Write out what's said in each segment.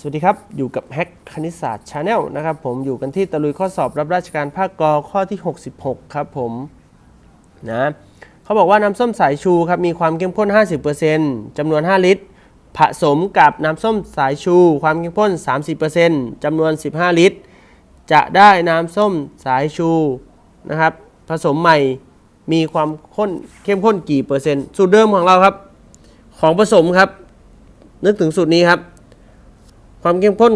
สวัสดีครับ อยู่กับแฮกคณิตศาสตร์ชาแนลนะครับผมอยู่กันที่ตะลุยข้อสอบรับราชการภาคกข้อที่ 66 ครับผมนะเขาบอกว่าน้ำส้มสายชูครับมีความเข้มข้น 50%จำนวน 5 ลิตร ผสมกับน้ำส้มสายชู ความเข้มข้น 30%จำนวน 15 ลิตร จะได้น้ำส้มสายชูนะครับผสมใหม่มีความข้นเข้มข้นกี่เปอร์เซ็นต์สูตรเดิมของเราครับ ของผสมครับ นึกถึงสูตรนี้ครับ ความเข้มข้น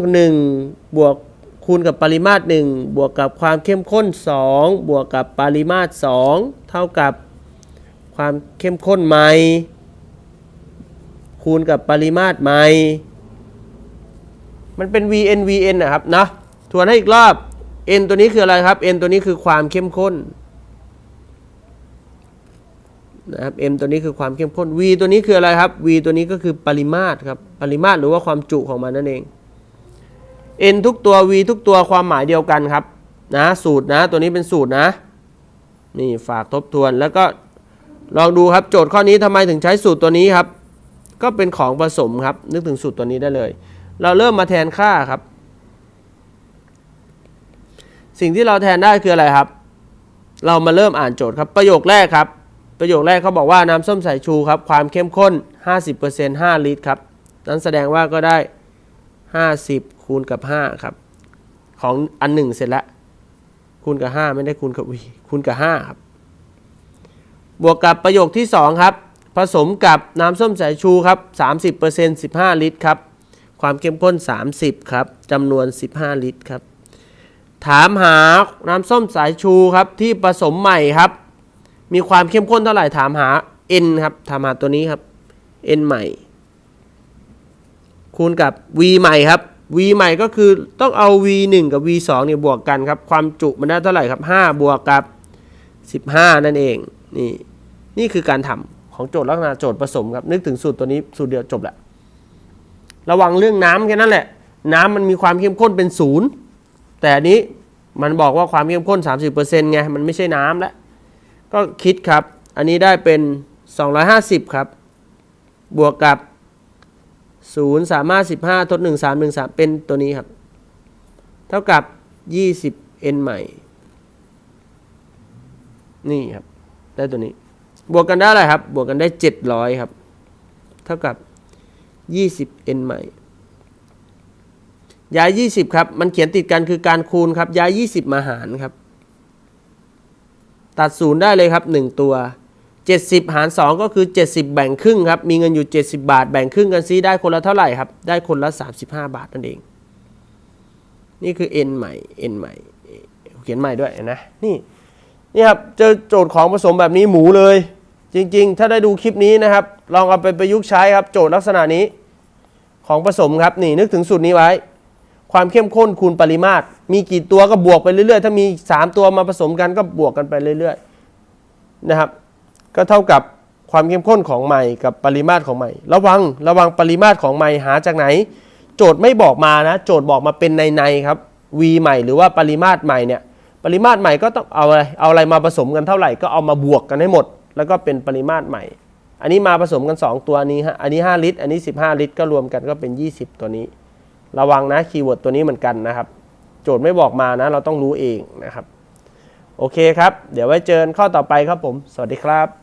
1 บวกคูณกับปริมาตร 1 บวกกับความเข้มข้น 2 บวกกับปริมาตร 2 เท่ากับความเข้มข้นใหม่ คูณกับปริมาตรใหม่ มันเป็น vn vn นะครับนะทวนให้อีกรอบ n ตัวนี้คืออะไรครับ n ตัวนี้คือความเข้มข้นนะครับ m ตัวนี้คือความเข้มข้น v ตัวนี้คืออะไรครับ v ตัวนี้ก็คือปริมาตรครับ ปริมาตรหรือว่าความจุของมันนั่นเอง n ทุกตัว v ทุกตัวความหมายเดียวกันครับนะสูตรนะตัวนี้เป็นสูตรนะนี่ฝากทบทวนแล้วก็ลองดูครับโจทย์ข้อนี้ทำไมถึงใช้สูตรตัวนี้ครับ ก็เป็นของผสมครับ นึกถึงสูตรตัวนี้ได้เลย เราเริ่มมาแทนค่าครับ สิ่งที่เราแทนได้คืออะไรครับ เรามาเริ่มอ่านโจทย์ครับประโยคแรกครับ ประโยคแรกเขาบอกว่าน้ำส้มสายชูครับความเข้มข้น 50% 5 ลิตรครับนั้นแสดงว่าก็ได้ 50 คูณกับ 5 ครับ ของอันหนึ่งเสร็จแล้ว คูณกับ 5 ไม่ได้คูณกับ v คูณกับ 5 ครับ บวกกับประโยคที่ 2 ครับ ผสมกับน้ำส้มสายชูครับ 30% 15 ลิตรครับ ความเข้มข้น 30 ครับจำนวน 15 ลิตรครับ ถามหาน้ำส้มสายชูครับที่ผสมใหม่ครับ มีความเข้มข้นเท่าไหร่ถามหา n ครับ ถามหาตัวนี้ครับ n ใหม่ คูณกับ v ใหม่ครับ v ใหม่ก็คือต้องเอา v 1 กับ v 2เนี่ยบวกกันครับ ความจุมันได้เท่าไหร่ครับ 5 บวกกับ 15 นั่นเอง นี่ นี่คือการทำของโจทย์ลักษณะโจทย์ผสมครับ นึกถึงสูตรตัวนี้สูตรเดียวจบแหละ ระวังเรื่องน้ำแค่นั้นแหละ น้ำมันมีความเข้มข้นเป็นศูนย์แต่อันนี้มันบอกว่าความเข้มข้น 30%ไง มันไม่ใช่น้ำแล้ว ก็คิดครับ อันนี้ได้เป็น 250 ครับ บวกกับ 0 3 5 15ทด1 3 1 3เป็นตัวนี้ครับ เท่ากับ20 n ใหม่ นี่ครับ ได้ตัวนี้ บวกกันได้อะไรครับ บวกกันได้700ครับ เท่ากับ20 n ใหม่ ย้าย20ครับ มันเขียนติดกันคือการคูณครับ ย้าย20มาหารครับ ตัดศูนย์ได้เลยครับ1ตัว 70 หาร 2 ก็คือ 70 แบ่งครึ่งครับ มีเงินอยู่ 70 บาท แบ่งครึ่งกันซิได้คนละเท่าไหร่ครับ ได้คนละ 35 บาทนั่นเอง นี่คือ n ใหม่ n ใหม่ เขียนใหม่ด้วยนะ นี่ นี่ครับ เจอโจทย์ของผสมแบบนี้หมูเลย จริง ๆ ถ้าได้ดูคลิปนี้นะครับ ลองเอาไปประยุกต์ใช้ครับ โจทย์ลักษณะนี้ของผสมครับ นี่นึกถึงสูตรนี้ไว้ ความเข้มข้นคูณปริมาตร มีกี่ตัวก็บวกไปเรื่อยๆ ถ้ามี 3 ตัวมาผสมกันก็บวกกันไปเรื่อยๆ นะครับ ก็เท่ากับความเข้มข้นของใหม่กับปริมาตรของใหม่ระวังระวังปริมาตรของใหม่หาจากไหน โจทย์ไม่บอกมานะ โจทย์บอกมาเป็นในในครับ v ใหม่หรือว่าปริมาตรใหม่เนี่ยปริมาตรใหม่ก็ต้องเอาอะไรเอาอะไรมาผสมกันเท่าไหร่ก็เอามาบวกกันให้หมด แล้วก็เป็นปริมาตรใหม่ อันนี้มาผสมกัน 2 ตัวนี้ฮะอันนี้ 5 ลิตร อันนี้ 15 ลิตร ก็รวมกันก็เป็น 20 ตัวนี้ ระวังนะคีย์เวิร์ดตัวนี้เหมือนกันนะครับ โจทย์ไม่บอกมานะ เราต้องรู้เองนะครับ โอเคครับ เดี๋ยวไว้เจอกันข้อต่อไปครับผม สวัสดีครับ